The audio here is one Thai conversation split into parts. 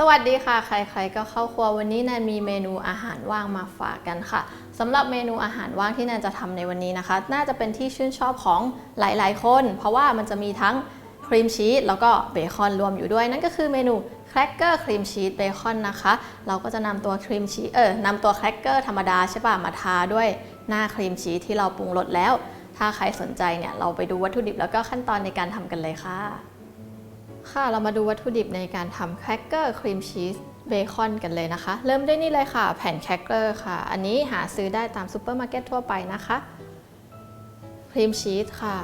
สวัสดีค่ะ ใครๆก็เข้าครัววันนี้แนนมีเมนูอาหารว่างมาฝากกันค่ะสำหรับเมนูอาหารว่างที่แนนจะทำในวันนี้นะคะ น่าจะเป็นที่ชื่นชอบของหลายๆ คน เพราะว่ามันจะมีทั้งครีมชีสแล้วก็เบคอนรวมอยู่ด้วย นั่นก็คือเมนูแครกเกอร์ครีมชีสเบคอนนะคะ เราก็จะนำตัวครีมชีสเออนำตัวแครกเกอร์ธรรมดาใช่ป่ะมาทาด้วยหน้าครีมชีสที่เราปรุงรสแล้ว ถ้าใครสนใจเนี่ยเราไปดูวัตถุดิบแล้วก็ขั้นตอนในการทำกันเลยค่ะ ค่ะ เรามาดูวัตถุดิบในการทำแครกเกอร์ครีมชีสเบคอนกันเลยนะคะ เริ่มด้วยนี่เลยค่ะ แผ่นแครกเกอร์ค่ะ อันนี้หาซื้อได้ตามซูเปอร์มาร์เก็ตทั่วไปนะคะครีมชีสค่ะ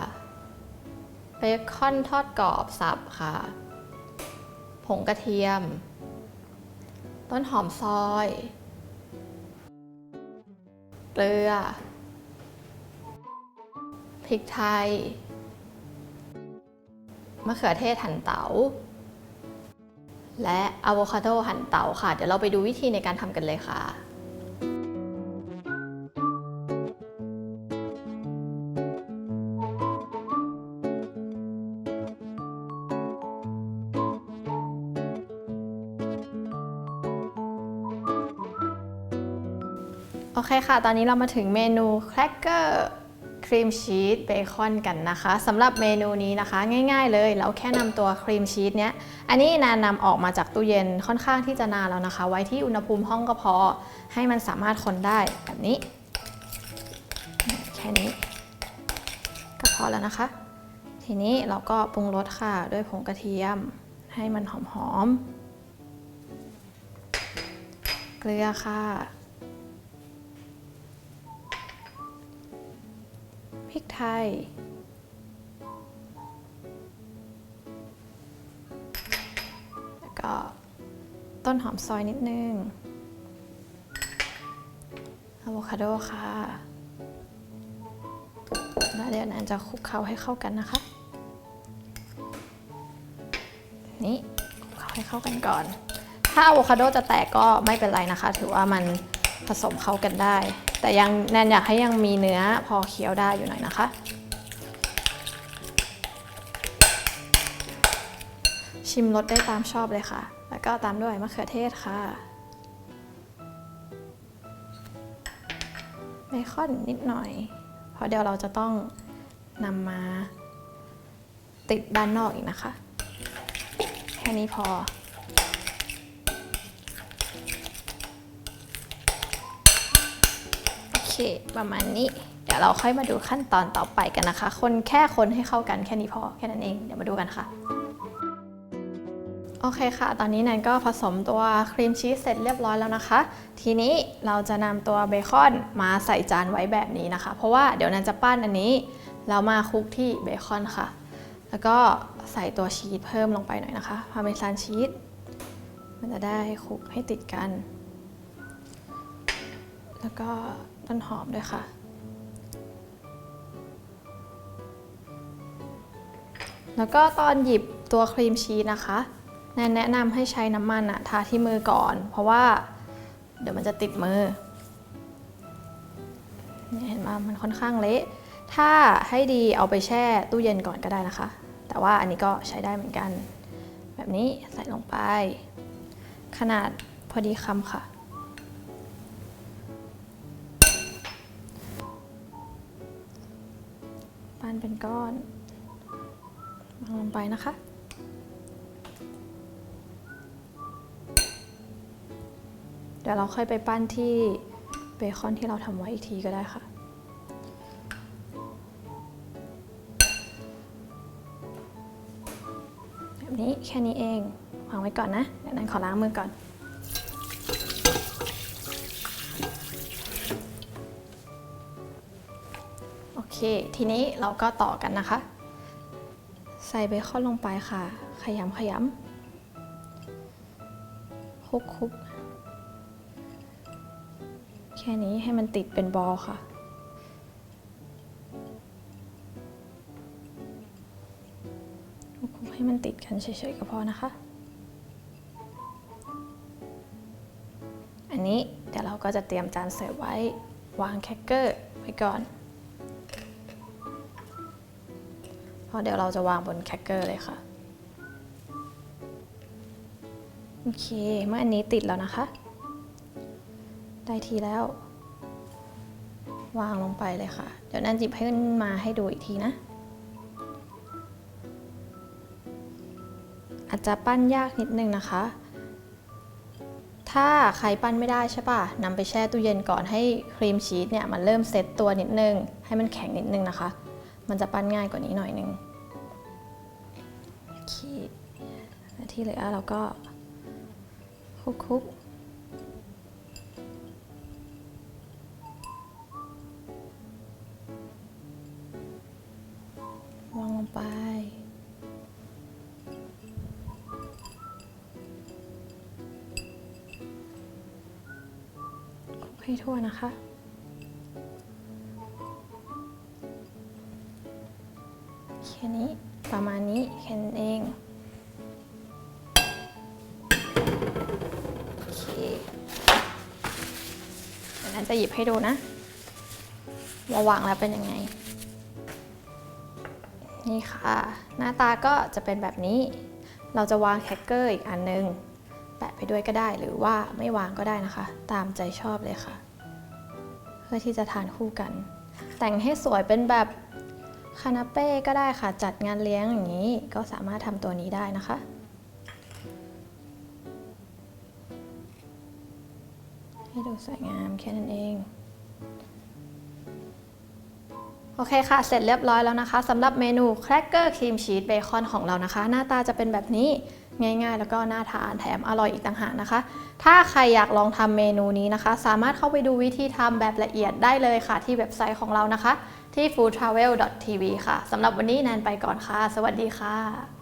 เบคอนทอดกรอบสับค่ะ ผงกระเทียม ต้นหอมซอย เกลือพริกไทย มะเขือเทศหั่นเตาและอะโวคาโดหั่นเตาค่ะ เดี๋ยวเราไปดูวิธีในการทำกันเลยค่ะโอเคค่ะ ตอนนี้เรามาถึงเมนูแครกเกอร์ ครีมชีสเบคอนกันนะคะสำหรับเมนูนี้นะคะ ง่าย ๆ เลยเราแค่นำตัวครีมชีสเนี้ยอันนี้นานนำออกมาจากตู้เย็นค่อนข้างที่จะนานแล้วนะคะ ไว้ที่อุณหภูมิห้องก็พอ ให้มันสามารถคนได้แบบนี้ แค่นี้ ก็พอแล้วนะคะ ทีนี้เราก็ปรุงรสค่ะ ด้วยผงกระเทียม ให้มันหอมๆเกลือค่ะ พริกไทย แล้วก็ต้นหอมซอยนิดนึงอะโวคาโดค่ะแล้วเดี๋ยวนั้นจะคลุกเคล้าให้เข้ากันนะคะ นี่คลุกเคล้าให้เข้ากันก่อน ถ้าอะโวคาโดจะแตกก็ไม่เป็นไรนะคะ ถือว่ามันผสมเข้ากันได้ แต่ยังแนนอยากให้ยังมีเนื้อพอเคี้ยวได้อยู่หน่อยนะคะ ชิมรสได้ตามชอบเลยค่ะ แล้วก็ตามด้วยมะเขือเทศค่ะเบคอนนิดหน่อย เพราะเดี๋ยวเราจะต้องนำมาติดด้านนอกอีกนะคะ แค่นี้พอ ประมาณนี้ เดี๋ยวเราค่อยมาดูขั้นตอนต่อไปกันนะคะ คนแค่คนให้เข้ากันแค่นี้พอแค่นั้นเองเดี๋ยวมาดูกันค่ะโอเคค่ะ ตอนนี้แนนก็ผสมตัวครีมชีสเสร็จเรียบร้อยแล้วนะคะ ทีนี้เราจะนำตัวเบคอนมาใส่จานไว้แบบนี้นะคะ เพราะว่าเดี๋ยวแนนจะปั้นอันนี้แล้วมาคลุกที่เบคอนค่ะ แล้วก็ใส่ตัวชีสเพิ่มลงไปหน่อยนะคะ พาเมซานชีส มันจะได้คลุกให้ติดกัน แล้วก็ ต้นหอมด้วยค่ะ แล้วก็ตอนหยิบตัวครีมชีสนะคะแนนแนะนำให้ใช้น้ำมันอะทาที่มือก่อน เพราะว่าเดี๋ยวมันจะติดมือเนี่ยเห็นไหมมันค่อนข้างเละ ถ้าให้ดีเอาไปแช่ตู้เย็นก่อนก็ได้นะคะ แต่ว่าอันนี้ก็ใช้ได้เหมือนกัน แบบนี้ใส่ลงไป ขนาดพอดีคำค่ะ ปั้นเป็นก้อนวางลงไปนะคะ เดี๋ยวเราค่อยไปปั้นที่เบคอนที่เราทำไว้อีกทีก็ได้ค่ะแบบนี้แค่นี้เองวางไว้ก่อนนะเดี๋ยวนั้นขอล้างมือก่อน ทีนี้เราก็ต่อกันนะคะ ใส่เบคอนลงไปค่ะ ขยำขยำคุกคุกแค่นี้ให้มันติดเป็นบอลค่ะ คุกให้มันติดกันเฉยๆก็พอนะคะ อันนี้เดี๋ยวเราก็จะเตรียมจานเสิร์ฟไว้วางแครกเกอร์ไว้ก่อน เพราะเดี๋ยวเราจะวางบนแครกเกอร์เลยค่ะ โอเค เมื่ออันนี้ติดแล้วนะคะ ได้ทีแล้ว วางลงไปเลยค่ะ เดี๋ยวนันจิบให้ขึ้นมาให้ดูอีกทีนะ อาจจะปั้นยากนิดนึงนะคะ ถ้าใครปั้นไม่ได้ใช่ป่ะนำไปแช่ตู้เย็นก่อนให้ครีมชีสเนี่ยมันเริ่มเซตตัวนิดนึง ให้มันแข็งนิดนึงนะคะ มันจะปั้นง่ายกว่านี้หน่อยนึงโอเคและที่เหลือเราก็คลุกวางลงไปคุกให้ทั่วนะคะ จะหยิบให้ดูนะว่าวางแล้วเป็นยังไง นี่ค่ะ หน้าตาก็จะเป็นแบบนี้ เราจะวางแครกเกอร์อีกอันนึง แปะไปด้วยก็ได้หรือว่าไม่วางก็ได้นะคะ ตามใจชอบเลยค่ะ เพื่อที่จะทานคู่กัน แต่งให้สวยเป็นแบบคานาเป้ก็ได้ค่ะ จัดงานเลี้ยงอย่างนี้ ก็สามารถทำตัวนี้ได้นะคะ ให้ดูสวยงามแค่นั้นเอง โอเคค่ะ เสร็จเรียบร้อยแล้วนะคะสำหรับเมนูแครกเกอร์ครีมชีสเบคอนของเรานะคะ หน้าตาจะเป็นแบบนี้ง่ายๆ แล้วก็น่าทานแถมอร่อยอีกต่างหากนะคะ ถ้าใครอยากลองทำเมนูนี้นะคะ สามารถเข้าไปดูวิธีทำแบบละเอียดได้เลยค่ะ ที่เว็บไซต์ของเรานะคะ ที่ foodtravel.tv ค่ะสำหรับวันนี้แนนไปก่อนค่ะ สวัสดีค่ะ